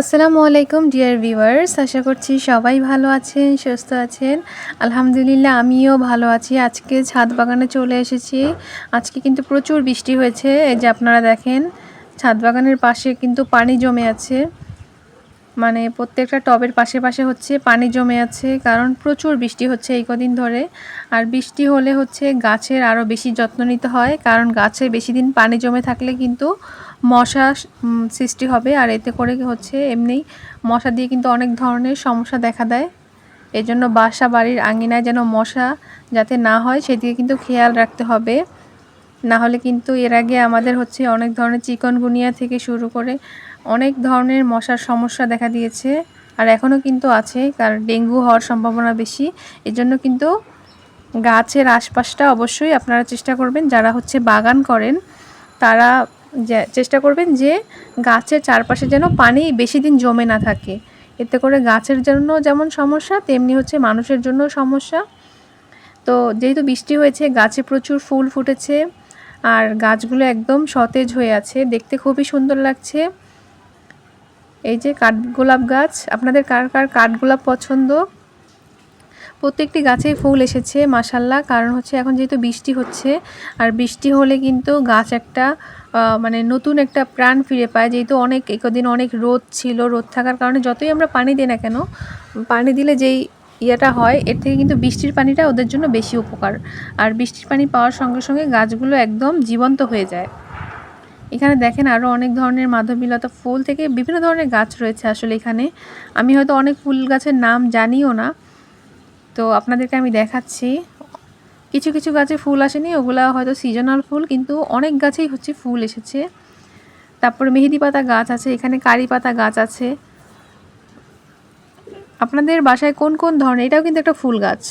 আসসালামু আলাইকুম, dear viewers. আশা করছি সবাই ভালো আছেন, সুস্থ আছেন। আলহামদুলিল্লাহ, আমিও ভালো আছি। আজকে ছাদ বাগানে চলে এসেছি। আজকে কিন্তু প্রচুর বৃষ্টি হয়েছে। এই যে আপনারা দেখেন, ছাদ বাগানের পাশে কিন্তু পানি জমে আছে। মানে প্রত্যেকটা টবের পাশে পাশে হচ্ছে পানি জমে আছে, কারণ প্রচুর বৃষ্টি হচ্ছে এই কদিন ধরে। আর বৃষ্টি হলে হচ্ছে গাছের আরও বেশি যত্ন নিতে হয়, কারণ গাছে বেশি দিন পানি জমে থাকলে কিন্তু মশা সৃষ্টি হবে আর এতে করে হচ্ছে এমনি মশা দিয়ে কিন্তু অনেক ধরনের সমস্যা দেখা দেয়। এই জন্য বাসা বাড়ির আঙিনায় যেন মশা যাতে না হয়, সেদিকে কিন্তু খেয়াল রাখতে হবে। না হলে কিন্তু এর আগে আমাদের হচ্ছে অনেক ধরনের চিকনগুনিয়া থেকে শুরু করে অনেক ধরনের মশার সমস্যা দেখা দিয়েছে আর এখনও কিন্তু আছে, কারণ ডেঙ্গু হওয়ার সম্ভাবনা বেশি। এজন্য কিন্তু গাছের আশপাশটা অবশ্যই আপনারা চেষ্টা করবেন, যারা হচ্ছে বাগান করেন, তারা চেষ্টা করবেন যে গাছের চারপাশে যেন পানি বেশি দিন জমে না থাকে। এতে করে গাছের জন্য যেমন সমস্যা, তেমনি হচ্ছে মানুষের জন্য সমস্যা। তো যেহেতু বৃষ্টি হয়েছে, গাছে প্রচুর ফুল ফুটেছে, আর গাছগুলো একদম সতেজ হয়ে আছে, দেখতে খুবই সুন্দর লাগছে। এই যে কাঠগোলাপ গাছ, আপনাদের কার কার কাঠগোলাপ পছন্দ? প্রত্যেকটি গাছেই ফুল এসেছে মাসাল্লাহ কারণ হচ্ছে এখন যেহেতু বৃষ্টি হচ্ছে, আর বৃষ্টি হলে কিন্তু গাছ একটা মানে নতুন একটা প্রাণ ফিরে পায়। যেহেতু অনেক, একদিন অনেক রোদ ছিল, রোদ থাকার কারণে যতই আমরা পানি দিই না কেন, পানি দিলে যেই ইয়েটা হয়, এর থেকে কিন্তু বৃষ্টির পানিটা ওদের জন্য বেশি উপকার। আর বৃষ্টির পানি পাওয়ার সঙ্গে সঙ্গে গাছগুলো একদম জীবন্ত হয়ে যায়। এখানে দেখেন আরও অনেক ধরনের মাধবীলতা ফুল থেকে বিভিন্ন ধরনের গাছ রয়েছে আসলে এখানে। আমি হয়তো অনেক ফুল গাছের নাম জানিও না। তো আপনাদেরকে আমি দেখাচ্ছি। কিছু কিছু গাছে ফুল আসেনি, ওগুলা হয়তো সিজনাল ফুল, কিন্তু অনেক গাছেই হচ্ছে ফুল এসেছে। তারপরে মেহেদি পাতা গাছ আছে, এখানে কারি পাতা গাছ আছে। আপনাদের বাসায় কোন কোন ধরনের, এটাও কিন্তু একটা ফুল গাছ।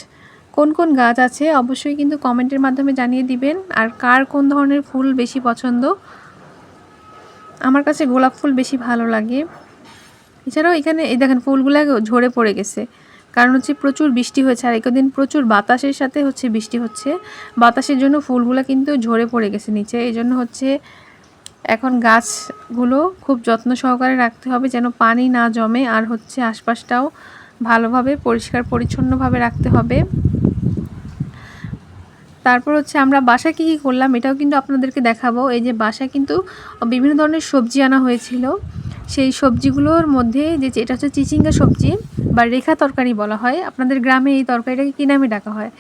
কোন কোন গাছ আছে, অবশ্যই কিন্তু কমেন্টের মাধ্যমে জানিয়ে দিবেন, আর কার কোন ধরনের ফুল বেশি পছন্দ। আমার কাছে গোলাপ ফুল বেশি ভালো লাগে। এছাড়াও এখানে, এই দেখেন ফুলগুলো ঝরে পড়ে গেছে। কারণ হচ্ছে প্রচুর বৃষ্টি হয়েছে, আর একদিন প্রচুর বাতাসের সাথে হচ্ছে বৃষ্টি হচ্ছে। বাতাসের জন্য ফুলগুলো কিন্তু ঝরে পড়ে গেছে নিচে। এই জন্য হচ্ছে এখন গাছগুলো খুব যত্ন সহকারে রাখতে হবে যেন পানি না জমে, আর হচ্ছে আশপাশটাও ভালোভাবে পরিষ্কার পরিচ্ছন্নভাবে রাখতে হবে। তারপর হচ্ছে আমরা বাসা কী কী করলাম এটাও কিন্তু আপনাদেরকে দেখাবো। এই যে বাসা কিন্তু বিভিন্ন ধরনের সবজি আনা হয়েছিল। সেই সবজিগুলোর মধ্যে যে এটা হচ্ছে চিচিঙ্গা সবজি বা রেখা তরকারি বলা হয়। আপনাদের গ্রামে এই তরকারিটাকে কী নামে ডাকা হয়?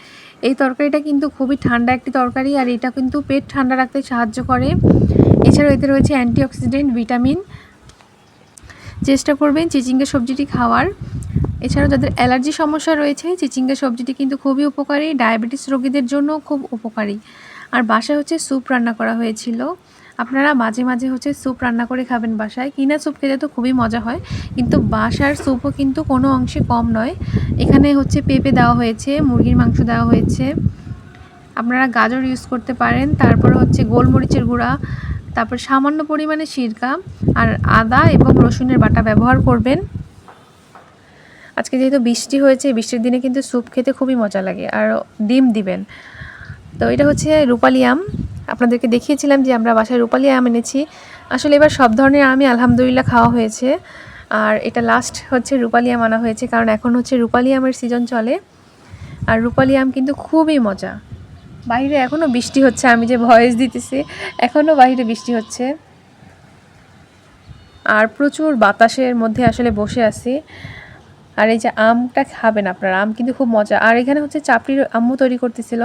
এই তরকারিটা কিন্তু খুবই ঠান্ডা একটি তরকারি আর এটা কিন্তু পেট ঠান্ডা রাখতে সাহায্য করে। এছাড়াও এতে রয়েছে অ্যান্টিঅক্সিডেন্ট, ভিটামিন। চেষ্টা করবেন চিচিঙ্গা সবজিটি খাওয়ার। এছাড়াও যাদের অ্যালার্জি সমস্যা রয়েছে, চিচিঙ্গা সবজিটি কিন্তু খুবই উপকারী। ডায়াবেটিস রোগীদের জন্য খুব উপকারী। আর বাসায় হচ্ছে স্যুপ রান্না করা হয়েছিল। আপনারা মাঝে মাঝে হচ্ছে স্যুপ রান্না করে খাবেন বাসায়। কিনা স্যুপ খেতে তো খুবই মজা হয়, কিন্তু বাসার স্যুপও কিন্তু কোনো অংশে কম নয়। এখানে হচ্ছে পেঁপে দেওয়া হয়েছে, মুরগির মাংস দেওয়া হয়েছে। আপনারা গাজর ইউজ করতে পারেন, তারপর হচ্ছে গোলমরিচের গুঁড়া, তারপর সামান্য পরিমাণে সিরকা আর আদা এবং রসুনের বাটা ব্যবহার করবেন। আজকে যেহেতু বৃষ্টি হয়েছে বৃষ্টির দিনে কিন্তু স্যুপ খেতে খুবই মজা লাগে, আর ডিম দিবেন। তো এটা হচ্ছে রূপালি আম। আপনাদেরকে দেখিয়েছিলাম যে আমরা বাসায় রূপালি আম এনেছি। আসলে এবার সব ধরনের আমই আলহামদুলিল্লাহ খাওয়া হয়েছে। আর এটা লাস্ট হচ্ছে রূপালি আম আনা হয়েছে, কারণ এখন হচ্ছে রূপালি আমের সিজন চলে। আর রূপালি আম কিন্তু খুবই মজা। বাইরে এখনও বৃষ্টি হচ্ছে, আমি যে ভয়েস দিতেছি এখনও বাইরে বৃষ্টি হচ্ছে। আর প্রচুর বাতাসের মধ্যে আসলে বসে আছি। আর এই যে আমটা খাবেন আপনারা, আম কিন্তু খুব মজা। আর এখানে হচ্ছে চাপড়ির আম্মু তৈরি করতেছিল।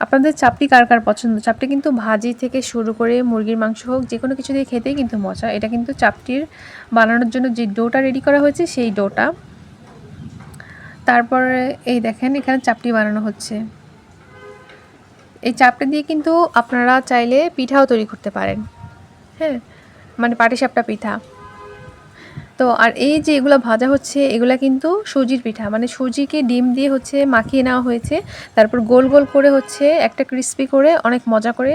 আপনাদের চাপটি কার কার পছন্দ? চাপটি কিন্তু ভাজি থেকে শুরু করে মুরগির মাংস হোক যে কোনো কিছু দিয়ে খেতেই কিন্তু মজা। এটা কিন্তু চাপটির বানানোর জন্য যে ডোটা রেডি করা হয়েছে, সেই ডোটা। তারপরে এই দেখেন, এখানে চাপটি বানানো হচ্ছে। এই চাপটা দিয়ে কিন্তু আপনারা চাইলে পিঠাও তৈরি করতে পারেন। হ্যাঁ? মানে পাটিসাপটা পিঠা। তো আর এই যে এগুলো ভাজা হচ্ছে, এগুলো কিন্তু সুজির পিঠা। মানে সুজিকে ডিম দিয়ে হচ্ছে মাখিয়ে নেওয়া হয়েছে। তারপর গোল গোল করে হচ্ছে একটা ক্রিস্পি করে অনেক মজা করে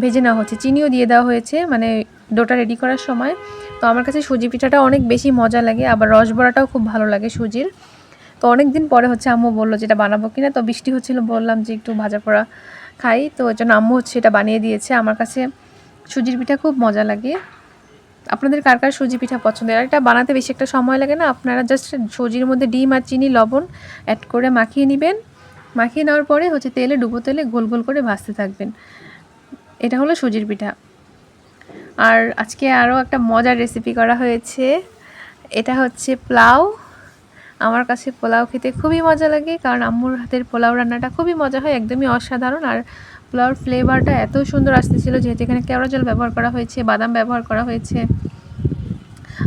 ভেজে নেওয়া হচ্ছে। চিনিও দিয়ে দেওয়া হয়েছে মানে ডোটা রেডি করার সময়। তো আমার কাছে সুজি পিঠাটা অনেক বেশি মজা লাগে, আবার রসবড়াটাও খুব ভালো লাগে সুজির। তো অনেক দিন পরে হচ্ছে আম্মু বলল যেটা বানাবো কিনা, তো বৃষ্টি হচ্ছিল, বললাম যে একটু ভাজা পোড়া খাই। তো ওই জন্য আম্মু হচ্ছে এটা বানিয়ে দিয়েছে। আমার কাছে সুজির পিঠা খুব মজা লাগে। আপনাদের কার কার সুজি পিঠা পছন্দ? আর এটা বানাতে বেশি একটা সময় লাগে না। আপনারা জাস্ট সুজির মধ্যে ডিম আর চিনি, লবণ অ্যাড করে মাখিয়ে নেবেন। মাখিয়ে নেওয়ার পরে হচ্ছে তেলে, ডুবো তেলে গোল গোল করে ভাজতে থাকবেন। এটা হলো সুজির পিঠা। আর আজকে আরও একটা মজার রেসিপি করা হয়েছে। এটা হচ্ছে পোলাও। আমার কাছে পোলাও খেতে খুবই মজা লাগে, কারণ আম্মুর হাতের পোলাও রান্নাটা খুবই মজা হয়, একদমই অসাধারণ। আর পোলাওর ফ্লেভারটা এত সুন্দর আসতেছিল যেহেতু এখানে কেওড়া জল ব্যবহার করা হয়েছে, বাদাম ব্যবহার করা হয়েছে,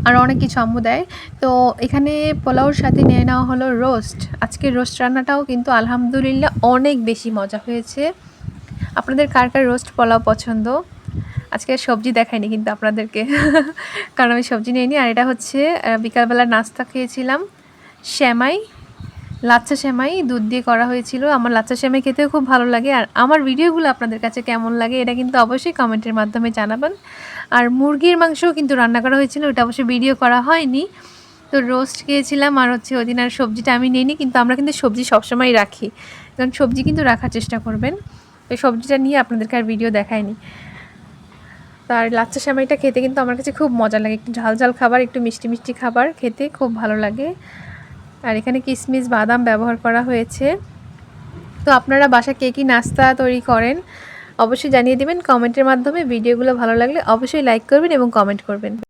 আর অনেক কিছু আম্মু দেয়। তো এখানে পোলাওর সাথে নিয়ে নেওয়া হলো রোস্ট। আজকের রোস্ট রান্নাটাও কিন্তু আলহামদুলিল্লাহ অনেক বেশি মজা হয়েছে। আপনাদের কার কার রোস্ট পোলাও পছন্দ? আজকে সবজি দেখাইনি কিন্তু আপনাদেরকে, কারণ আমি সবজি নিইনি। আর এটা হচ্ছে বিকালবেলা নাস্তা খেয়েছিলাম শ্যামাই লাচ্চা শ্যামাই দুধ দিয়ে করা হয়েছিল। আমার লাচ্চা শ্যামাই খেতেও খুব ভালো লাগে। আর আমার ভিডিওগুলো আপনাদের কাছে কেমন লাগে এটা কিন্তু অবশ্যই কমেন্টের মাধ্যমে জানাবেন। আর মুরগির মাংসও কিন্তু রান্না করা হয়েছিল, ওটা অবশ্যই ভিডিও করা হয়নি। তো রোস্ট খেয়েছিলাম আর হচ্ছে ওই দিন আর সবজিটা আমি নিইনি, কিন্তু আমরা কিন্তু সবজি সবসময় রাখি। কারণ সবজি কিন্তু রাখার চেষ্টা করবেন। তো সবজিটা নিয়ে আপনাদেরকে আর ভিডিও দেখায়নি তার লাচ্চা সেমাইটা খেতে কিন্তু আমার কাছে খুব মজা লাগে। একটু ঝাল ঝাল খাবার, একটু মিষ্টি মিষ্টি খাবার খেতে খুব ভালো লাগে। আর এখানে কিশমিশ বাদাম ব্যবহার করা হয়েছে। তো আপনারা বাসা কে কী নাস্তা তৈরি করেন, অবশ্যই জানিয়ে দেবেন। কমেন্টের মাধ্যমে ভিডিওগুলো ভালো লাগলে অবশ্যই লাইক করবেন এবং কমেন্ট করবেন।